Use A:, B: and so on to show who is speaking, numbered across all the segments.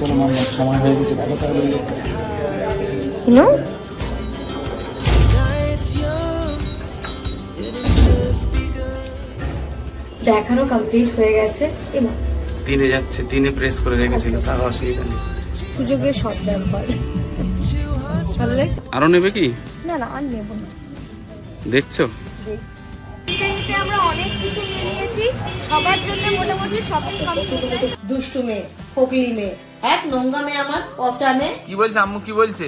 A: চলো মাম সময় হয়ে গেছে
B: ইনো দেখানো কমপ্লিট হয়ে গেছে এবার।
A: দিনে যাচ্ছে দিনে প্রেস করে রেখেছিল তার অসুবিধা নেই।
B: সুযোগের সৎ ব্যবহার ভালো লাগছে?
A: আরও নেবে কি?
B: না না আর নেব না।
A: দেখছ?
B: দেখছি। অনেক কিছু নিয়ে নিয়েছি। সবার জন্য মোটামুটি শপিং কমপ্লিট দুষ্টু মেয়ে ফকলি মেয়ে। এক নোংরা মেয়ে আমার পচা মেয়ে।
C: কি বলছে আম্মু কি বলছে?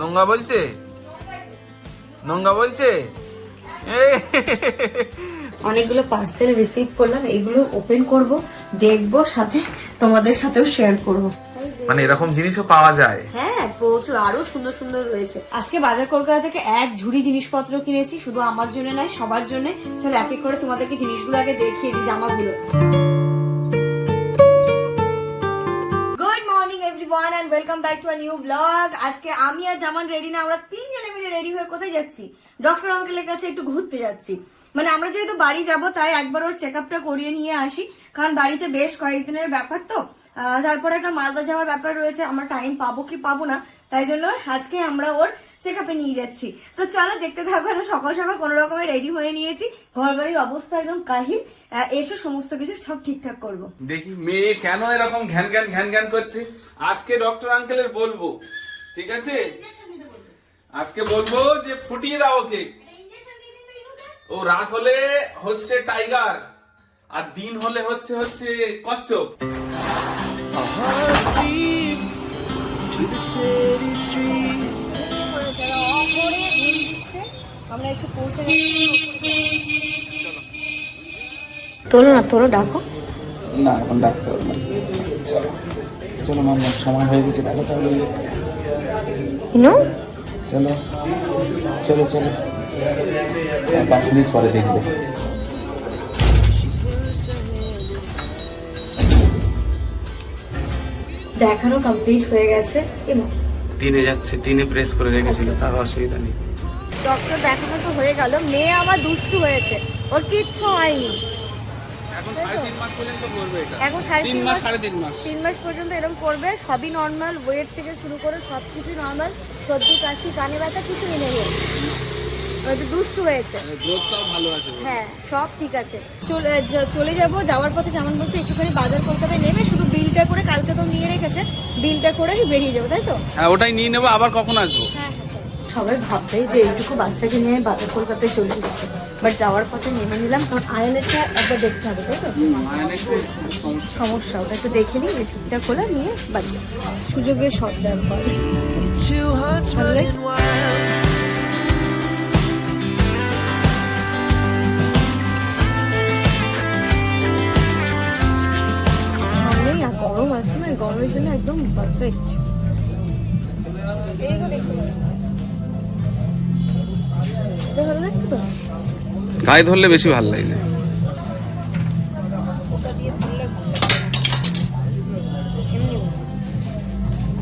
C: নোংরা বলছে? নোংরা বলছে?
B: অনেকগুলো পার্সেল রিসিভ করলাম এগুলো ওপেন করব দেখব সাথে তোমাদের সাথেও শেয়ার করব।
C: মানে এরকম জিনিসও পাওয়া যায়।
B: হ্যাঁ প্রচুর, আরও সুন্দর সুন্দর রয়েছে। আজকে বাজার কলকাতা থেকে এক ঝুড়ি জিনিসপত্র কিনেছি, শুধু আমার জন্য নয়, সবার জন্য। চলো এক এক করে তোমাদেরকে জিনিসগুলো আগে দেখিয়ে দিই, জামাগুলো। Everyone and welcome back to new আজকে আমি আর জামান রেডি না, আমরা তিনজনে মিলে রেডি হয়ে কোথায় যাচ্ছি? ডক্টর কাছে একটু ঘুরতে যাচ্ছি। মানে আমরা যেহেতু বাড়ি যাব, তাই একবার ওর চেক আপটা করিয়ে নিয়ে আসি, কারণ বাড়িতে বেশ কয়েকদিনের ব্যাপার তো। তারপরে একটা মালদা যাওয়ার ব্যাপার রয়েছে আমরা টাইম পাবো কি পাবো না তাই জন্য আজকে আমরা ওর চেক আপে নিয়ে যাচ্ছি। তো চলো দেখতে থাকো তো সকাল সকাল কোনো রকমের রেডি হয়ে নিয়েছি ঘর বাড়ির অবস্থা একদম কাহিল এসো সমস্ত কিছু সব ঠিকঠাক করব।
C: দেখি মেয়ে কেন এরকম ঘ্যান ঘ্যান ঘ্যান ঘ্যান করছে? আজকে ডক্টর আঙ্কেলের বলব ঠিক আছে? আজকে বলব যে ফুটিয়ে দাও ওকে। ও রাত হলে হচ্ছে টাইগার আর দিন হলে হচ্ছে হচ্ছে কচ্ছপ।
D: Hearts beat to the city streets.
B: আমরা এসে পৌঁছে তোলো না তোলো ডাকো।
A: না এখন ডাকতে হবে না। চলো। চলো মাম সময় হয়ে গেছে দেখো তাহলে।
B: ইনো?
A: চলো। চলো চলো। পাঁচ মিনিট পরে দেখবে।
B: দেখানো কমপ্লিট হয়ে গেছে এবার
A: দিনে যাচ্ছে দিনে প্রেস করে রেখেছিল তার অসুবিধা নেই।
B: ডক্টর দেখানো তো হয়ে গেল মেয়ে আমার দুষ্টু হয়েছে ওর কিচ্ছু হয়নি।
C: এখন সাড়ে তিন মাস পর্যন্ত করবে এটা।
B: এখন সাড়ে
C: তিন মাস
B: পর্যন্ত এরকম করবে সবই নর্মাল ওয়েট থেকে শুরু করে সব কিছুই নর্মাল সর্দি কাশি কানে ব্যথা কিছু নেই ওর। দুষ্টু হয়েছে।
C: গ্রোথটাও ভালো আছে। ওর।
B: হ্যাঁ সব ঠিক আছে। চলে য- চলে যাব যাওয়ার পথে যেমন বলছে একটুখানি বাজার কলকাতায় নেবে শুধু বিলটা করে কালকে তো নিয়ে রেখেছে বিলটা করে বেরিয়ে যাব তাই তো?
C: হ্যাঁ ওটাই নিয়ে নেব আবার কখন আসব?
B: হ্যাঁ সবাই ভাববে যে এইটুকু বাচ্চাকে নিয়ে বাজার কলকাতায় চলে গেছে। বাট যাওয়ার পথে নেমে নিলাম কারণ আয়নেরটা একবার দেখতে হবে তাই তো? সমস্যা। ওটা একটু দেখে নিই যে ঠিকঠাক হলে নিয়ে বাড়ি যাব। সুযোগের সৎ ব্যবহার না গরমের জন্য একদম পারফেক্ট ভালো লাগছে তো?
A: গায়ে ধরলে বেশি ভালো লাগছে।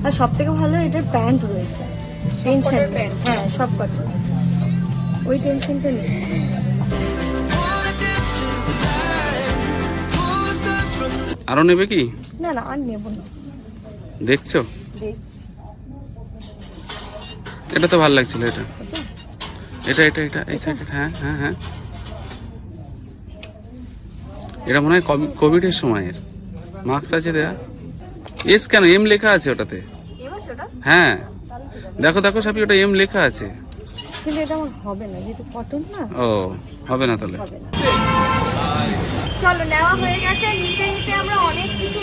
B: আর সব থেকে ভালো এটার প্যান্ট রয়েছে। টেনশন হ্যাঁ সব কটন ওই টেনশনটা নেই।
A: আরও নেবে কি?
B: না না আর নেব না।
A: দেখছ?
B: দেখছি।
A: এটা তো ভালো লাগছিল এটা। এটা এটা এটা এই সাইড হ্যাঁ হ্যাঁ হ্যাঁ। এটা মনে হয় কোভিডের সময়ের। মাস্ক আছে দেয়া। এস কেন? এম লেখা আছে ওটাতে। হ্যাঁ। দেখো। দেখো সাপি ওটা এম লেখা আছে।
B: কিন্তু এটা আমার হবে না যেহেতু কটন না।
A: ও হবে না তাহলে।
B: চলো নেওয়া হয়ে গেছে। নিতে নিতে আমরা অনেক কিছু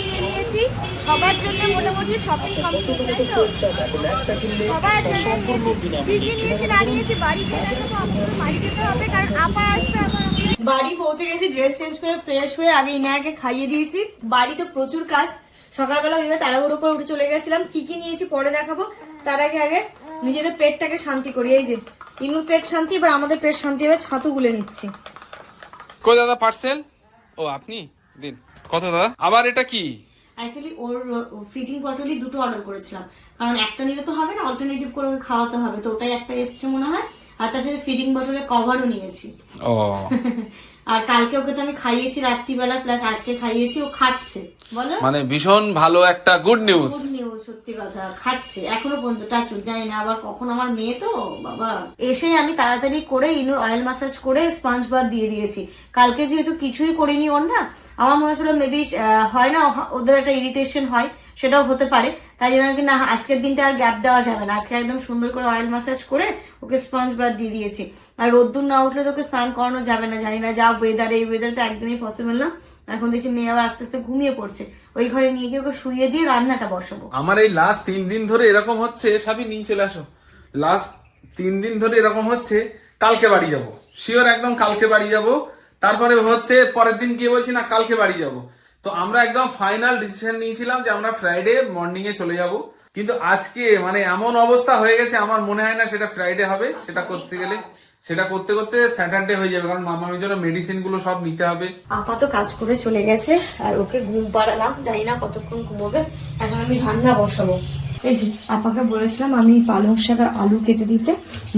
B: নিয়ে সবার জন্য মোটামুটি শপিং কমপ্লিট সবার জন্য কি নিয়েছি না নিয়েছি বাড়ি তো আমাদের বাড়ি যেতে হবে কারণ আপা আসবে বাড়ি পৌঁছে গেছি ড্রেস চেঞ্জ করে ফ্রেশ হয়ে আগে ইনায়াকে খাইয়ে দিয়েছি। বাড়িতে প্রচুর কাজ। সকালবেলা ওইভাবে তাড়াহুড়ো করে উঠে চলে গেছিলাম। কি কি নিয়েছি পরে দেখাবো। তার আগে আগে নিজেদের পেটটাকে শান্তি করি। এই যে ইনুর পেট শান্তি এবার আমাদের পেট শান্তি হবে ছাতু গুলে নিচ্ছি।
C: কই দাদা পার্সেল ও আপনি? দিন। কত দাদা? আবার এটা কি?
B: অ্যাকচুয়ালি ওর ফিটিং বটলই দুটো অর্ডার করেছিলাম। কারণ একটা নিলে তো হবে না অল্টারনেটিভ করে খাওয়াতে হবে। তো ওটাই একটা এসছে মনে হয়। আর তার সাথে ফিডিং বটলের কভারও নিয়েছি।
C: ও।
B: আর কালকে ওকে তো আমি খাইয়েছি রাত্রিবেলা প্লাস আজকে খাইয়েছি ও খাচ্ছে। বলো?
A: মানে ভীষণ ভালো একটা গুড নিউজ
B: গুড নিউজ সত্যি কথা। খাচ্ছে এখনও পর্যন্ত টাচুর জানি না আবার কখন আমার মেয়ে তো? বাবা। এসে আমি তাড়াতাড়ি করে ইনুর অয়েল ম্যাসাজ করে স্পঞ্জ বাদ দিয়ে দিয়েছি। কালকে যেহেতু কিছুই করিনি ওর না আমার মনে হচ্ছিল মেবি হয় না ওদের একটা ইরিটেশন হয় সেটাও হতে পারে। তাই জন্য কি না, আজকের দিনটা আর গ্যাপ দেওয়া যাবে না। আজকে একদম সুন্দর করে অয়েল মাসাজ করে ওকে স্পঞ্জ বাদ দিয়ে দিয়েছি। আর রোদ্দুর না উঠলে তোকে স্নান করানো যাবে না। জানি না যা ওয়েদার এই ওয়েদার তো একদমই পসিবল না। এখন দেখছি মেয়ে আবার আস্তে আস্তে ঘুমিয়ে পড়ছে। ওই ঘরে নিয়ে গিয়ে ওকে শুয়ে দিয়ে রান্নাটা বসাবো।
C: আমার এই লাস্ট তিন দিন ধরে এরকম হচ্ছে, সাবি, নিয়ে চলে আসো। লাস্ট তিন দিন ধরে এরকম হচ্ছে, কালকে বাড়ি যাব। শিওর একদম কালকে বাড়ি যাব। তারপরে হচ্ছে পরের দিন গিয়ে বলছি, না, কালকে বাড়ি যাব। তো আমরা একদম ফাইনাল ডিসিশন নিয়েছিলাম যে আমরা ফ্রাইডে মর্নিং এ চলে যাব। কিন্তু আজকে মানে এমন অবস্থা হয়ে গেছে, আমার মনে হয় না সেটা ফ্রাইডে হবে, সেটা করতে গেলে, সেটা করতে করতে স্যাটারডে হয়ে যাবে, কারণ মামার জন্য মেডিসিনগুলো সব নিতে হবে।
B: আপাতত কাজ করে চলে গেছে, আর ওকে ঘুম পাড়ালাম, জানি না কতক্ষণ ঘুমোবে, এখন আমি রান্না বসাবো। এই যে আপাকে বলেছিলাম আমি পালং শাক আর আলু কেটে দিতে,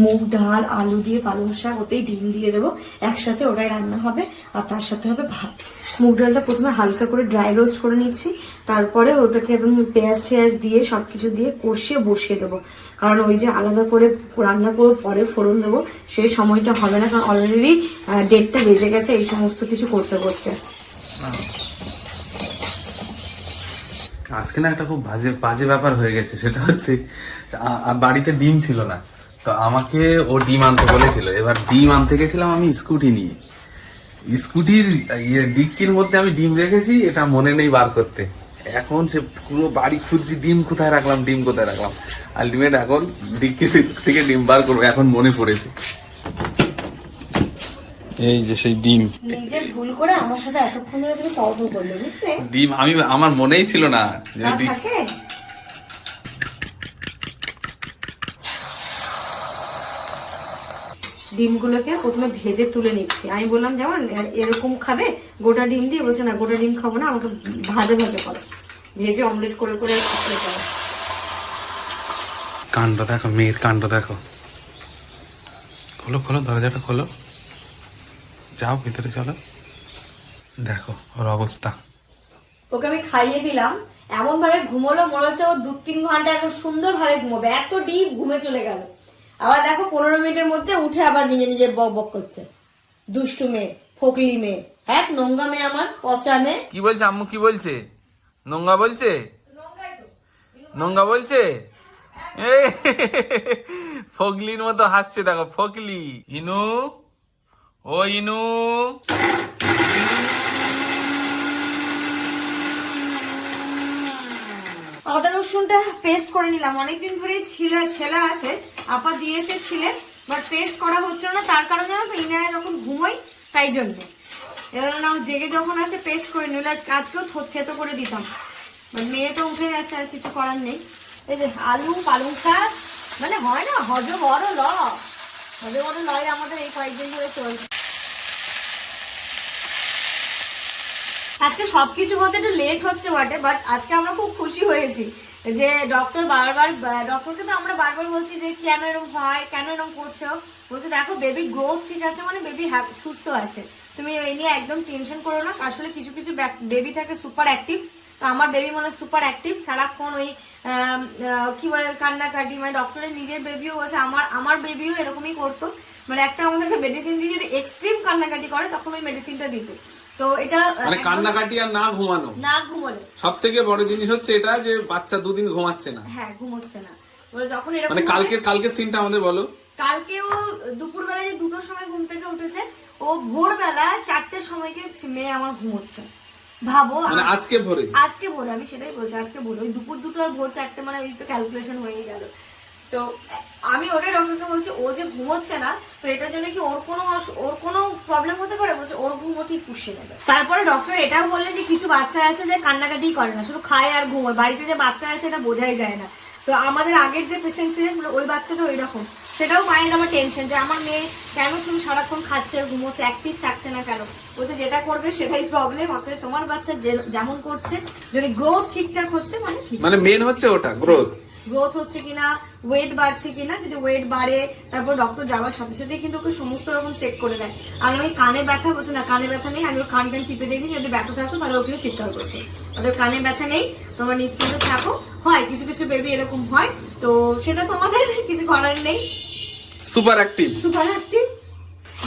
B: মুগ ডাল, আলু দিয়ে পালং শাক, ওতেই ডিম দিয়ে দেবো, একসাথে ওটাই রান্না হবে, আর তার সাথে হবে ভাত। মুগ ডালটা প্রথমে হালকা করে ড্রাই রোস্ট করে নিচ্ছি। তারপরে ওটাকে একদম পেঁয়াজ টেয়াজ দিয়ে সব কিছু দিয়ে কষিয়ে বসিয়ে দেবো। কারণ ওই যে আলাদা করে রান্না করে পরে ফোড়ন দেবো, সেই সময়টা হবে না, কারণ অলরেডি ডেটটা বেজে গেছে এই সমস্ত কিছু করতে করতে।
C: আজকে না একটা খুব বাজে বাজে ব্যাপার হয়ে গেছে, সেটা হচ্ছে বাড়িতে ডিম ছিল না। তো আমাকে ও ডিম আনতে বলেছিল। এবার ডিম আনতে গেছিলাম আমি স্কুটি নিয়ে। স্কুটির ইয়ে ডিক্কির মধ্যে আমি ডিম রেখেছি এটা মনে নেই বার করতে। এখন সে পুরো বাড়ি খুঁজছি ডিম কোথায় রাখলাম ডিম কোথায় রাখলাম। আলটিমেট এখন ডিক্কির থেকে ডিম বার করব এখন মনে পড়েছে। এই যে সেই ডিম।
B: নিজে ভুল করে আমার সাথে এতক্ষণ ধরে তুমি তর্ক করলে বুঝলে?
C: ডিম আমি আমার মনেই ছিল না যে
B: তা
C: ডিম
B: থাকে ডিমগুলোকে প্রথমে ভেজে তুলে নিচ্ছি। আমি বললাম যেমন এরকম খাবে? গোটা ডিম দিয়ে? বলছে না গোটা ডিম খাব না আমাকে ভাজা ভাজা করো। ভেজে অমলেট করে করে
A: কাণ্ড দেখো মেয়ের কাণ্ড দেখো। খোলো খোলো দরজাটা খোলো। যাও ভিতরে চলো। দেখো ওর অবস্থা।
B: ওকে আমি খাইয়ে দিলাম। এমন ভাবে ঘুমোলো মনে হচ্ছে ও দু তিন ঘণ্টা একদম সুন্দর ভাবে ঘুমোবে। এত ডিপ ঘুমে চলে গেল। আবার দেখো পনেরো মিনিটের মধ্যে উঠে আবার নিজে নিজে বক বক করছে। দুষ্টু মেয়ে ফকলি মেয়ে। এক নোংরা মেয়ে আমার পচা মেয়ে।
C: কি বলছে আম্মু কি বলছে? নোংরা বলছে? নোংরা বলছে? এই, ফগলির মতো হাসছে দেখো ফকলি। ইনু? ও ইনু?
B: আদা রসুনটা পেস্ট করে নিলাম। অনেকদিন ধরেই ছিল ছেলা আছে। আপা দিয়েছে ছিলে বাট পেস্ট করা হচ্ছিল না, তার কারণ জানো তো, ইনায় যখন ঘুমোই তাই জন্য। এবার না জেগে যখন আছে পেস্ট করে নিল। আজকেও থোত করে দিতাম। বাট মেয়ে তো উঠে গেছে, আর কিছু করার নেই। এই যে আলু, পালং শাক মানে হয় না হজ বড় ল। হজ বড় লয় আমাদের, এই কয়েকদিন ধরে চলছে। আজকে সবকিছু বলতে একটু লেট হচ্ছে বটে বাট আজকে আমরা খুব খুশি হয়েছি। যে ডক্টর বারবার ডক্টরকে তো আমরা বারবার বলছি যে কেন এরকম হয়, কেন এরকম করছ? বলছে, দেখো বেবি গ্রোথ ঠিক আছে মানে বেবি সুস্থ আছে। তুমি এই নিয়ে একদম টেনশন করো না। আসলে কিছু কিছু বেবি থাকে সুপার অ্যাক্টিভ তো আমার বেবি মনে হয় সুপার অ্যাক্টিভ সারাক্ষণ ওই কি বলে, কান্নাকাটি মানে ডক্টরের নিজের বেবিও বলছে আমার আমার বেবিও এরকমই করতো। মানে একটা আমাদেরকে মেডিসিন দিয়ে যদি এক্সট্রিম কান্নাকাটি করে, তখন ওই মেডিসিনটা দিত। তো এটা
C: মানে কান্নাকাটি আর না ঘুমানো?
B: না ঘুমোলে
C: সব থেকে বড় জিনিস হচ্ছে এটা যে বাচ্চা দুদিন ঘুমাচ্ছে না।
B: হ্যাঁ ঘুমোচ্ছে না। যখন এরকম
C: মানে কালকে কালকে সিনটা আমাদের বলো।
B: কালকে ও দুপুরবেলা যে দুটোর সময় ঘুম থেকে উঠেছে ও ভোরবেলা চারটের সময়কে মেয়ে আমার ঘুমোচ্ছে। ভাবো
C: মানে আজকে ভোরে?
B: আজকে ভোরে আমি সেটাই বলছি আজকে ভোরে। ওই দুপুর দুটো আর ভোর চারটে মানে ওই তো ক্যালকুলেশন হয়ে গেল। তো আমি ওটাই ডক্টরকে বলছি ও যে ঘুমোচ্ছে না তো এটার জন্য কি ওর কোনো ওর কোনো প্রবলেম হতে পারে? বলছে ওর ঘুমও ঠিক পুষিয়ে নেবে। তারপরে ডক্টর এটাও বললে যে কিছু বাচ্চা আছে যে কান্নাকাটি করে না শুধু খায় আর ঘুমোয়। বাড়িতে যে বাচ্চা আছে এটা বোঝাই যায় না। তো আমাদের আগের যে পেশেন্ট ছিলেন ওই বাচ্চাটা ওই রকম সেটাও মায়ের আমার টেনশন যে আমার মেয়ে কেন শুধু সারাক্ষণ খাচ্ছে ঘুমোচ্ছে অ্যাক্টিভ থাকছে না কেন? বলতে যেটা করবে সেটাই প্রবলেম অতএব তোমার বাচ্চা যেমন করছে যদি গ্রোথ ঠিকঠাক হচ্ছে মানে
C: মানে মেন হচ্ছে ওটা গ্রোথ
B: গ্রোথ হচ্ছে কিনা ওয়েট বাড়ছে কিনা যদি ওয়েট বাড়ে তারপর ডক্টর যাওয়ার সাথে সাথে কিন্তু ওকে সমস্ত রকম চেক করে দেয়। আর আমি কানে ব্যথা বলছে না কানে ব্যথা নেই আমি ওর কান টান টিপে দেখি যদি ব্যথা থাকতো তাহলে ওকে চিৎকার করতো ওদের কানে ব্যথা নেই তোমরা নিশ্চিন্ত থাকো। হয় কিছু কিছু বেবি এরকম হয় তো সেটা তোমাদের কিছু করার নেই।
C: সুপার অ্যাক্টিভ
B: সুপার অ্যাক্টিভ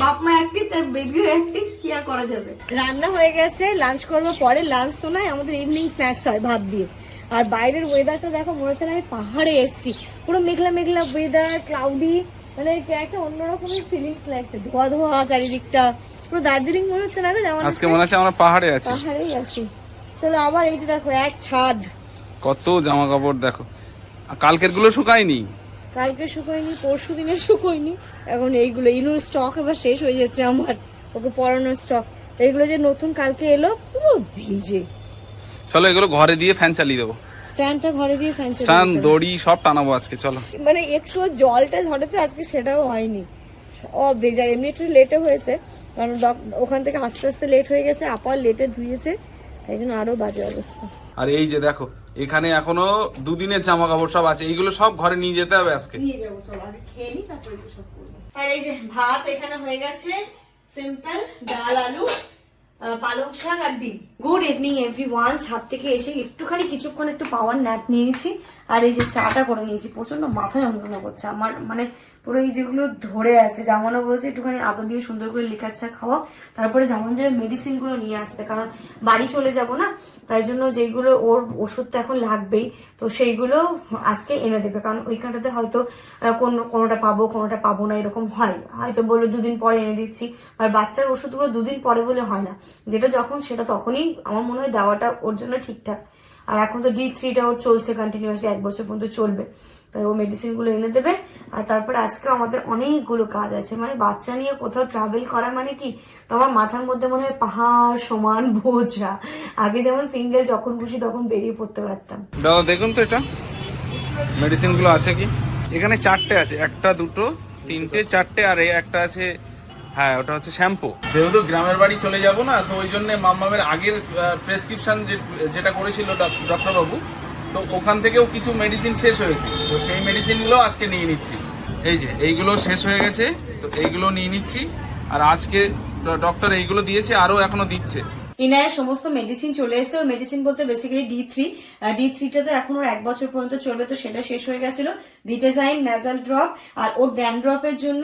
B: বাপ মা অ্যাক্টিভ তাই বেবিও অ্যাক্টিভ কি আর করা যাবে? রান্না হয়ে গেছে লাঞ্চ করব পরে লাঞ্চ তো নয় আমাদের ইভিনিং স্ন্যাক্স হয় ভাত দিয়ে। আর বাইরের ওয়েদারটা দেখো মনে হচ্ছে আমি পাহাড়ে এসেছি। পুরো মেঘলা মেঘলা ওয়েদার ক্লাউডি মানে একটা অন্যরকমের ফিলিংস লাগছে। ধোয়া ধোয়া চারিদিকটা পুরো দার্জিলিং মনে হচ্ছে না যেমন
C: আজকে মনে হচ্ছে আমরা পাহাড়ে আছি।
B: পাহাড়েই আছি। চলো আবার এই যে দেখো এক ছাদ।
C: কত জামা কাপড় দেখো। কালকেরগুলো শুকায়নি?
B: কালকে শুকোয়নি পরশু দিনে শুকোয়নি। এখন এইগুলো ইনুর স্টক এবার শেষ হয়ে যাচ্ছে আমার ওকে পরানোর স্টক এইগুলো যে নতুন কালকে এলো পুরো ভিজে।
C: চলো এগুলো ঘরে দিয়ে ফ্যান চালিয়ে দেবো।
B: স্ট্যান্ডটা ঘরে দিয়ে ফ্যান
C: দড়ি সব টানাবো আজকে চলো।
B: মানে একটু জলটা আজকে সেটাও হয়নি। ও বেজার এমনি একটু লেটে হয়েছে কারণ ওখান থেকে আস্তে আস্তে লেট হয়ে গেছে আপার লেটে ধুয়েছে তাই জন্য আরও বাজে অবস্থা।
C: আর এই যে দেখো এখানে এখনও দুদিনের জামা কাপড় সব আছে এইগুলো সব ঘরে নিয়ে যেতে হবে আজকে।
B: নিয়ে যাব চলো আগে খেয়ে নিই তারপরে সব করব। আর এই যে ভাত এখানে হয়ে গেছে সিম্পল ডাল আলু পালং শাক আর ডিম। গুড ইভিনিং এভরিওয়ান ছাদ থেকে এসে একটুখানি কিছুক্ষণ একটু পাওয়ার ন্যাপ নিয়ে নিয়েছি আর এই যে চাটা করে নিয়েছি প্রচণ্ড মাথা যন্ত্রণা করছে। আমার মানে পুরো এই যেগুলো ধরে আছে, জামানো বলছে একটুখানি আদা দিয়ে সুন্দর করে লিকার চা খাওয়া তারপরে যেমন যাবে মেডিসিনগুলো নিয়ে আসতে কারণ বাড়ি চলে যাব না, তাই জন্য যেগুলো ওর ওষুধ তো এখন লাগবেই, তো সেইগুলো আজকে এনে দেবে, কারণ ওইখানটাতে হয়তো কোনো, কোনোটা পাবো কোনোটা পাবো না, এরকম হয়। হয়তো বলল দুদিন পরে এনে দিচ্ছি, আর বাচ্চার ওষুধগুলো দুদিন পরে বলে হয় না। যেটা যখন, সেটা তখনই আমার মনে হয় দেওয়াটা ওর জন্য ঠিকঠাক। আর এখন তো ডি থ্রিটা ওর চলছে কন্টিনিউয়াসলি এক বছর পর্যন্ত চলবে। তাই ও মেডিসিনগুলো এনে দেবে। আর তারপরে আজকে আমাদের অনেকগুলো কাজ আছে। মানে বাচ্চা নিয়ে কোথাও ট্রাভেল করা মানে কি? তোমার মাথার মধ্যে মনে হয় পাহাড়, সমান, বোঝা। আগে যেমন সিঙ্গেল যখন খুশি তখন বেরিয়ে পড়তে পারতাম।
C: দাদা, দেখুন তো এটা। মেডিসিনগুলো আছে কি? এখানে চারটে আছে। একটা, দুটো, তিনটে, চারটে, আর একটা আছে হ্যাঁ ওটা হচ্ছে শ্যাম্পু যেহেতু গ্রামের বাড়ি চলে যাব না, তো ওই জন্য মাম্মামের আগের প্রেসক্রিপশন যেটা করেছিল ডক্টর বাবু তো ওখান থেকেও কিছু মেডিসিন শেষ হয়েছে। তো সেই মেডিসিনগুলো আজকে নিয়ে নিচ্ছি। এই যে, এইগুলো শেষ হয়ে গেছে, তো এইগুলো নিয়ে নিচ্ছি। আর আজকে ডক্টর এইগুলো দিয়েছে, আরও এখনও দিচ্ছে।
B: ইনায়ের সমস্ত মেডিসিন চলে এসেছে। ওর মেডিসিন বলতে বেসিক্যালি ডি থ্রি ডি থ্রিটা তো এখন ওর এক বছর পর্যন্ত চলবে, তো সেটা শেষ হয়ে গেছিল। ভিটেজাইন ন্যাজাল ড্রপ আর ওর ড্যান্ড্রপের জন্য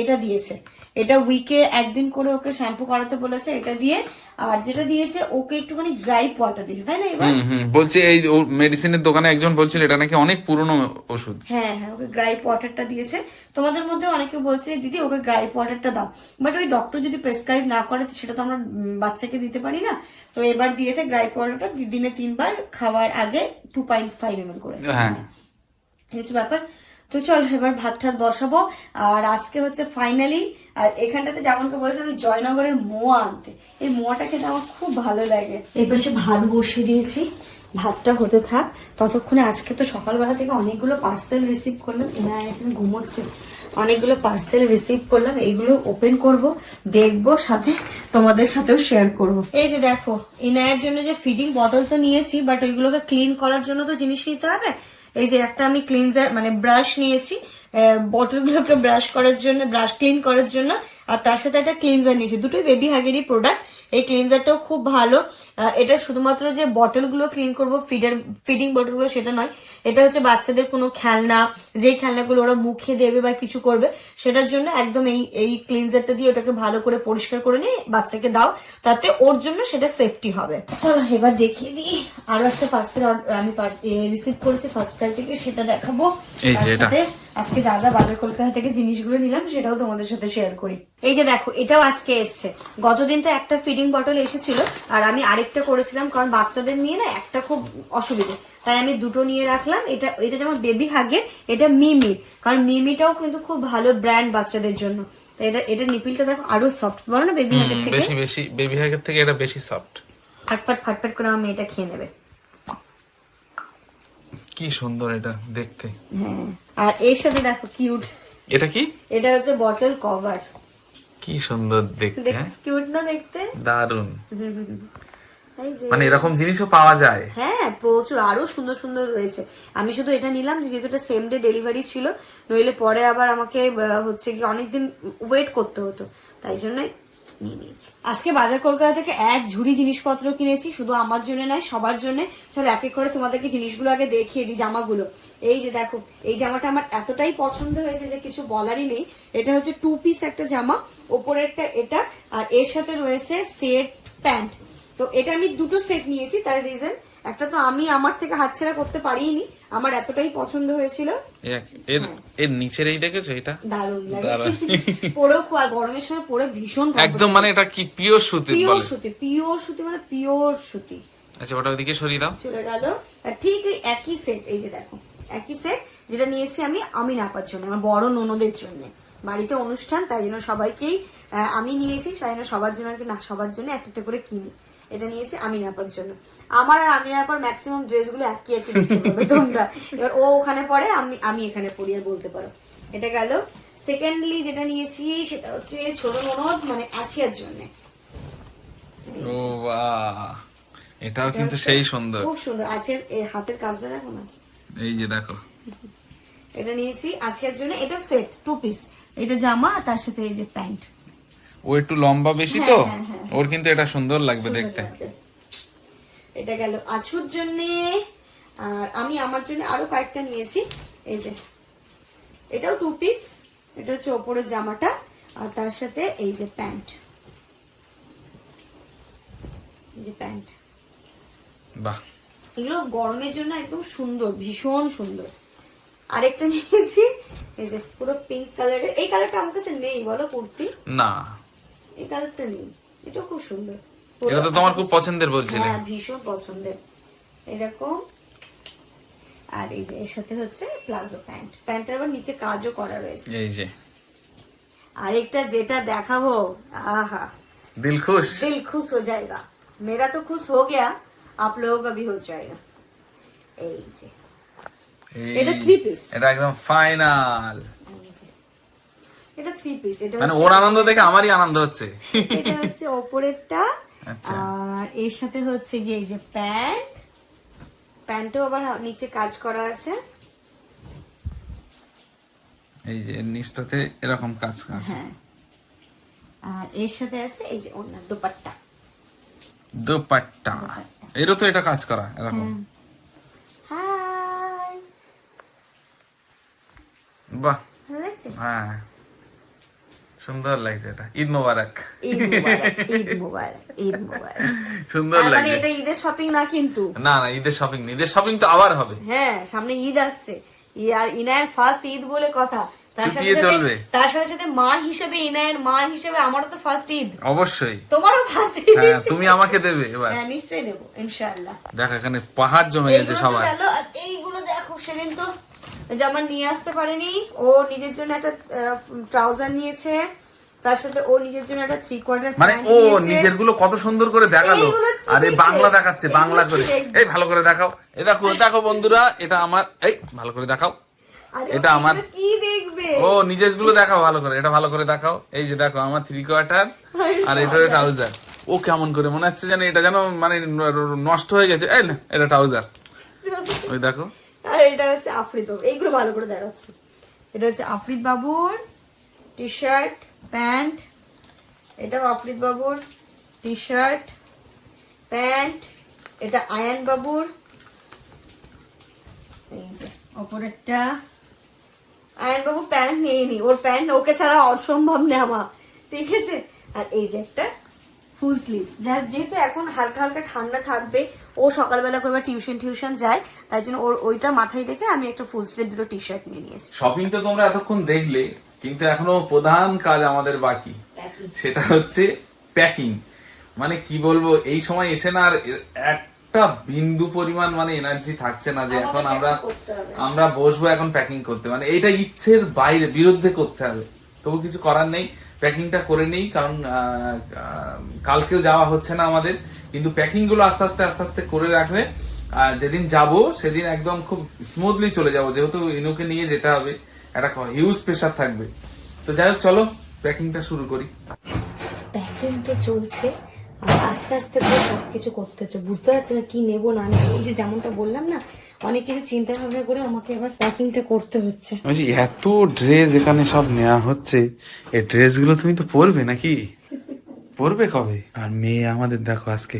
B: এটা দিয়েছে। এটা উইকে একদিন করে ওকে শ্যাম্পু করাতে বলেছে, এটা দিয়ে আর যেটা দিয়েছে ওকে একটুখানি গ্রাইপ ওয়াটার দিয়েছে তাই না এবার?
C: বলছে এই মেডিসিনের দোকানে একজন বলছিল এটা নাকি অনেক পুরনো ওষুধ।
B: হ্যাঁ হ্যাঁ ওকে গ্রাইপ ওয়াটারটা দিয়েছে। তোমাদের মধ্যে অনেকে বলছে দিদি ওকে গ্রাইপ ওয়াটারটা দাও। বাট ওই ডক্টর যদি প্রেসক্রাইব না করে সেটা তো আমরা বাচ্চাকে দিতে পারি না। তো এবার দিয়েছে গ্রাইপ ওয়াটারটা দিনে তিনবার খাওয়ার আগে টু পয়েন্ট ফাইভ এম করে
C: হ্যাঁ।
B: হচ্ছে ব্যাপার। তো চল এবার ভাত ঠাত বসাবো। আর আজকে হচ্ছে ফাইনালি আর এখানটাতে যেমনকে বলেছিলাম আমি জয়নগরের মোয়া আনতে। এই মোয়াটা খেতে আমার খুব ভালো লাগে। এই পাশে ভাত বসিয়ে দিয়েছি। ভাতটা হতে থাক। ততক্ষণে আজকে তো সকালবেলা থেকে অনেকগুলো পার্সেল রিসিভ করলাম। এনারা এখানে ঘুমোচ্ছে। অনেকগুলো পার্সেল রিসিভ করলাম। এইগুলো ওপেন করব দেখব সাথে তোমাদের সাথেও শেয়ার করব। এই যে দেখো ইনায়ের জন্য যে ফিডিং বটল তো নিয়েছি বাট ওইগুলোকে ক্লিন করার জন্য তো জিনিস নিতে হবে। এই যে একটা আমি ক্লিনজার মানে ব্রাশ নিয়েছি। বটলগুলোকে ব্রাশ করার জন্য ব্রাশ ক্লিন করার জন্য আর তার সাথে একটা ক্লিনজার নিয়েছি। দুটোই বেবি হাগেরই প্রোডাক্ট এই ক্লিনজারটাও খুব ভালো। এটা শুধুমাত্র যে বটলগুলো ক্লিন করব ফিডার ফিডিং বটলগুলো সেটা নয় এটা হচ্ছে বাচ্চাদের কোনো খেলনা যেই খেলনাগুলো ওরা মুখে দেবে বা কিছু করবে সেটার জন্য একদম এই এই ক্লিনজারটা দিয়ে ওটাকে ভালো করে পরিষ্কার করে নিয়ে বাচ্চাকে দাও তাতে ওর জন্য সেটা সেফটি হবে। চলো এবার দেখিয়ে দিই। আরও একটা পার্সেল আমি রিসিভ করেছি ফার্স্ট ক্রাই থেকে সেটা দেখাবো।
C: এই যে
B: তার
C: এটা।
B: আজকে যা যা বাজার কলকাতা থেকে জিনিসগুলো নিলাম সেটাও তোমাদের সাথে শেয়ার করি। এই যে দেখো এটাও আজকে এসছে। গতদিন তো একটা ফিডিং বটল এসেছিল আর আমি আরেকটা করেছিলাম কারণ বাচ্চাদের নিয়ে না একটা খুব অসুবিধে। তাই আমি দুটো নিয়ে রাখলাম। এটা এটা যেমন বেবি হাগের এটা মিমি কারণ মিমিটাও কিন্তু খুব ভালো ব্র্যান্ড বাচ্চাদের জন্য। এটা এটা নিপিলটা দেখো আরও সফট বলো না বেবি হাগের থেকে?
C: বেশি বেশি বেবি হ্যাগের থেকে এটা বেশি সফট
B: ফাটফাট ফাটফাট করে আমার মেয়েটা খেয়ে নেবে।
C: কি সুন্দর এটা দেখতে।
B: হ্যাঁ। আর এর সাথে দেখো কিউট
C: এটা কি?
B: এটা হচ্ছে বটল কভার
C: কি সুন্দর দেখতে হ্যাঁ?
B: কিউট না দেখতে? দারুণ
C: মানে এরকম জিনিসও পাওয়া যায়।
B: হ্যাঁ প্রচুর আরও সুন্দর সুন্দর রয়েছে। আমি শুধু এটা নিলাম যে যেহেতু এটা সেম ডে ডেলিভারি ছিল নইলে পরে আবার আমাকে হচ্ছে কি অনেকদিন ওয়েট করতে হতো। তাই জন্য নিয়ে নিয়েছি। আজকে বাজার কলকাতা থেকে এক ঝুড়ি জিনিসপত্র কিনেছি, শুধু আমার জন্য নয়, সবার জন্য। চলো এক এক করে তোমাদেরকে জিনিসগুলো আগে দেখিয়ে দিই, জামাগুলো। এই যে দেখো, এই জামাটা আমার এতটাই পছন্দ হয়েছে যে কিছু বলারই নেই। এটা হচ্ছে টু পিস একটা জামা, ওপরেরটা এটা, আর এর সাথে রয়েছে সেট প্যান্ট তো এটা আমি দুটো সেট নিয়েছি, তার রিজন একটা তো আমি আমার থেকে হাতছাড়া করতে পারিনি আমার এতটাই পছন্দ হয়েছিল।
C: এর এর নিচের এই দেখেছ এটা?
B: দারুণ। লাগে। পরেও আর গরমের সময় পরে ভীষণ
C: একদম মানে এটা কি পিওর সুতির
B: পিওর সুতি পিওর সুতি মানে পিওর সুতি।
C: আচ্ছা ওটা ওদিকে সরিয়ে দাও।
B: চলে গেল। ঠিক এই একই সেট এই যে দেখো একই সেট যেটা নিয়েছি আমি আমি নাপার জন্য আমার বড় ননদের জন্য। বাড়িতে অনুষ্ঠান তাই জন্য সবাইকেই আমি নিয়েছি তাই জন্য সবার জন্য আর কি না সবার জন্য একটা একটা করে কিনি। এটা নিয়েছি আমি নাপার জন্য। আমার আর আমি নাপার ম্যাক্সিমাম ড্রেসগুলো একই একই তোমরা। এবার ও ওখানে পরে আমি আমি এখানে পড়ি আর বলতে পারো। এটা গেল। সেকেন্ডলি যেটা নিয়েছি সেটা হচ্ছে ছোট ননদ মানে আছিয়ার জন্য।
C: ও বাহ! এটাও কিন্তু সেই সুন্দর।
B: খুব সুন্দর। আছে হাতের কাজটা দেখো না?
C: এই যে দেখো।
B: এটা নিয়েছি আজকের জন্য। এটা সেট টু পিস এটা জামা আর তার সাথে এই যে প্যান্ট।
C: ও একটু লম্বা বেশি তো?
B: হ্যাঁ, হ্যাঁ, হ্যাঁ।
C: ওর কিন্তু এটা সুন্দর লাগবে দেখতে।
B: এটা গেল আছুর জন্য। আর আমি আমার জন্য আরও কয়েকটা নিয়েছি। এই যে এটাও টু পিস এটা হচ্ছে ওপরের জামাটা। আর তার সাথে এই যে প্যান্ট। যে প্যান্ট।
C: বাহ।
B: এগুলো গরমের জন্য একদম সুন্দর ভীষণ সুন্দর। আরেকটা নিয়েছি। এই যে পুরো পিঙ্ক কালারের এই কালারটা আমার কাছে নেই বলো কুর্তি।
C: না
B: এই কালারটা নেই। এটা খুব সুন্দর।
C: এটা তো তোমার খুব পছন্দের বলছিলে।
B: হ্যাঁ ভীষণ পছন্দের। এরকম। আর এই যে এর সাথে হচ্ছে প্লাজো প্যান্ট। প্যান্টের আবার নিচে কাজও করা রয়েছে।
C: এই যে।
B: আরেকটা যেটা দেখাবো আহা।
C: দিল খুশ
B: দিল খুশ হয়ে যায়গা মেরা তো খুশ হো গয়া আপ লোগো কা ভি হো যায়গা এই যে। এটা থ্রি পিস
C: এটা একদম ফাইনাল
B: এটা থ্রি পিস এটা
C: মানে ওর আনন্দ দেখে আমারই আনন্দ হচ্ছে।
B: এটা হচ্ছে ওপরেরটা।
C: আচ্ছা।
B: আর এর সাথে হচ্ছে গিয়ে এই যে প্যান্ট। প্যান্টও আবার নিচে কাজ করা আছে।
C: এই যে নিচটাতে এরকম কাজ আছে।
B: হ্যাঁ। আর এর সাথে আছে এই যে অন্য দোপাট্টা।
C: দোপাট্টা। এরও তো এটা কাজ করা এরকম।
B: হাই।
C: বাহ। হ্যাঁ। সুন্দর লাগছে এটা। ঈদ মোবারক।
B: ঈদ মুবারক ঈদ মুবারক ঈদ মুবারক।
C: সুন্দর
B: মানে
C: লাগছে।
B: এটা ঈদের শপিং না কিন্তু?
C: না না ঈদের শপিং ঈদের শপিং তো আবার হবে।
B: হ্যাঁ সামনে ঈদ আসছে। আর ইনায়ের ফার্স্ট ঈদ বলে কথা।
C: ছুটিয়ে চলবে।
B: তার সাথে সাথে মা হিসেবে ইনায়ের মা হিসেবে আমারও তো ফার্স্ট ঈদ।
C: অবশ্যই।
B: তোমারও ফার্স্ট ঈদ।
C: হ্যাঁ তুমি আমাকে দেবে এবার।
B: হ্যাঁ নিশ্চয়ই দেবো ইনশাআল্লাহ।
C: দেখ এখানে পাহাড় জমে গেছে
B: আর এইগুলো দেখো সেদিন তো জামা নিয়ে আসতে পারেনি। ও নিজের জন্য একটা ট্রাউজার নিয়েছে। তার সাথে ও নিজের জন্য একটা থ্রি কোয়ার্টার
C: মানে ও নিজেরগুলো কত সুন্দর করে দেখাল। আরে বাংলা দেখাচ্ছে বাংলা করে। এই ভালো করে দেখাও। এই দেখো দেখো বন্ধুরা এটা আমার এই ভালো করে দেখাও। এটা আমার-
B: কি দেখবে?
C: ও নিজেরগুলো দেখাও ভালো করে। এটা ভালো করে দেখাও। এই যে দেখো আমার থ্রি কোয়ার্টার
B: আরে
C: আর এটা ট্রাউজার ও কেমন করে মনে হচ্ছে যেন এটা যেন মানে নষ্ট হয়ে গেছে। এই না এটা ট্রাউজার ওই দেখো।
B: আর এটা হচ্ছে আফরিদ বাবু। এইগুলো ভালো করে দেখাচ্ছে। এটা হচ্ছে আফরিদ বাবুর টি শার্ট প্যান্ট, এটা আফরিদ বাবুর টি শার্ট প্যান্ট, এটা আয়ান বাবুর ওপরেরটা। আয়ান বাবুর প্যান্ট নিয়ে নি, ওর প্যান্ট ওকে ছাড়া অসম্ভব নেওয়া ঠিক আছে? আর এই যে একটা ফুল স্লিভ যেহেতু এখন হালকা হালকা ঠান্ডা থাকবে, ও সকালবেলা করে টিউশন টিউশন যায়, তাই জন্য ওর ওইটা মাথায় রেখে আমি একটা ফুল স্লিভ দুটো টি শার্ট নিয়ে নিয়েছি।
C: শপিং তো তোমরা এতক্ষণ দেখলে কিন্তু এখনও প্রধান কাজ আমাদের বাকি। সেটা হচ্ছে প্যাকিং মানে কি বলব এই সময় এসে না আর একটা বিন্দু পরিমাণ মানে এনার্জি থাকছে না যে এখন আমরা। আমরা বসবো এখন প্যাকিং করতে। মানে এইটা ইচ্ছের বাইরে বিরুদ্ধে করতে হবে। তবু কিছু করার নেই প্যাকিংটা করে নেই কারণ কালকেও যাওয়া হচ্ছে না আমাদের। কিন্তু প্যাকিংগুলো আস্তে আস্তে আস্তে আস্তে করে রাখলে যেদিন যাব সেদিন একদম খুব স্মুথলি চলে যাব। যেহেতু ইনুকে নিয়ে যেতে হবে একটা হিউজ প্রেশার থাকবে। তো যাই হোক চলো প্যাকিংটা শুরু করি।
B: প্যাকিং তো চলছে আস্তে আস্তে করে সব কিছু করতে হচ্ছে। বুঝতে পারছি না কি নেব না নেব। যে যেমনটা বললাম না অনেক কিছু চিন্তা ভাবনা করে আমাকে আবার প্যাকিংটা করতে হচ্ছে।
A: বলছি এত ড্রেস এখানে সব নেওয়া হচ্ছে এই ড্রেসগুলো তুমি তো পরবে নাকি? পরবে কবে? আর মেয়ে আমাদের দেখো আজকে।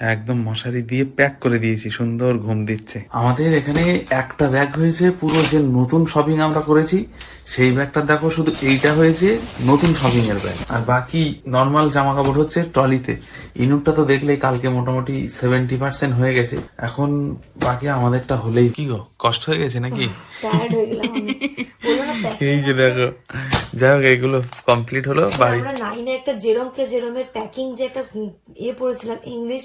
A: একদম মশারি দিয়ে প্যাক করে দিয়েছি সুন্দর ঘুম দিচ্ছে। আমাদের এখানে একটা ব্যাগ হয়েছে পুরো যে নতুন শপিং আমরা করেছি সেই ব্যাগটা দেখো শুধু এইটা হয়েছে নতুন শপিং এর ব্যাগ আর বাকি নর্মাল জামা কাপড় হচ্ছে ট্রলিতে। ইনুরটা তো দেখলেই কালকে মোটামুটি সেভেন্টি পার্সেন্ট হয়ে গেছে। এখন বাকি আমাদেরটা হলেই। কি গো কষ্ট হয়ে গেছে নাকি?
B: হয়ে
A: এই যে দেখো যাই হোক এগুলো কমপ্লিট হলো বাড়ি
B: আমরা নাইনে একটা জেরম কে জেরমের প্যাকিং যে একটা ইয়ে পড়েছিলাম ইংলিশ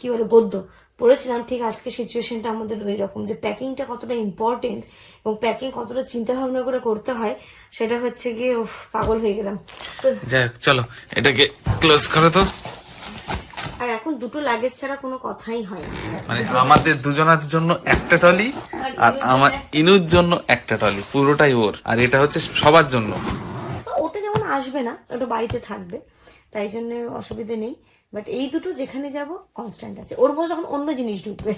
B: কি বলে গদ্য পড়েছিলাম ঠিক আজকে সিচুয়েশনটা আমাদের ওই রকম যে প্যাকিংটা কতটা ইম্পর্টেন্ট এবং প্যাকিং কতটা চিন্তা ভাবনা করে করতে হয় সেটা হচ্ছে গিয়ে পাগল হয়ে গেলাম।
A: যাই হোক চলো এটাকে ক্লোজ করো তো।
B: আর এখন দুটো লাগেজ ছাড়া কোনো কথাই হয় না।
A: মানে আমাদের দুজনের জন্য একটা টলি আর আমার ইনুর জন্য একটা টলি পুরোটাই ওর। আর এটা হচ্ছে সবার জন্য।
B: ওটা যেমন আসবে না ওটা বাড়িতে থাকবে তাই জন্য অসুবিধে নেই। বাট এই দুটো যেখানে যাব কনস্ট্যান্ট আছে। ওর মধ্যে তখন অন্য জিনিস ঢুকবে।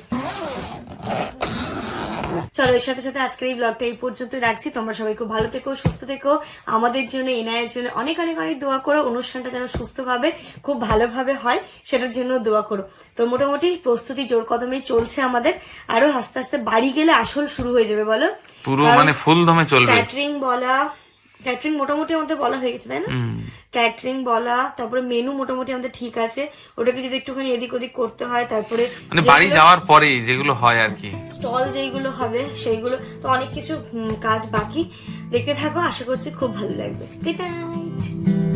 B: চলো এর সাথে সাথে আজকের এই ব্লগটা এই পর্যন্ত রাখছি। তোমরা সবাই খুব ভালো থেকো সুস্থ থেকো। আমাদের জন্য এনআইয়ের জন্য অনেক অনেক অনেক দোয়া করো। অনুষ্ঠানটা যেন সুস্থভাবে খুব ভালোভাবে হয় সেটার জন্য দোয়া করো। তো মোটামুটি প্রস্তুতি জোর কদমে চলছে আমাদের। আরও আস্তে আস্তে বাড়ি গেলে আসল শুরু হয়ে যাবে বলো?
A: পুরো মানে ফুল দমে চলবে।
B: ক্যাটারিং বলা ক্যাটারিং মোটামুটি আমাদের বলা হয়ে গেছে তাই না? ক্যাটারিং বলা তারপরে মেনু মোটামুটি আমাদের ঠিক আছে। ওটাকে যদি একটুখানি এদিক ওদিক করতে হয় তারপরে
A: মানে বাড়ি যাওয়ার পরে যেগুলো হয় আর কি।
B: স্টল যেগুলো হবে সেইগুলো তো অনেক কিছু কাজ বাকি। দেখতে থাকো আশা করছি খুব ভালো লাগবে। Good night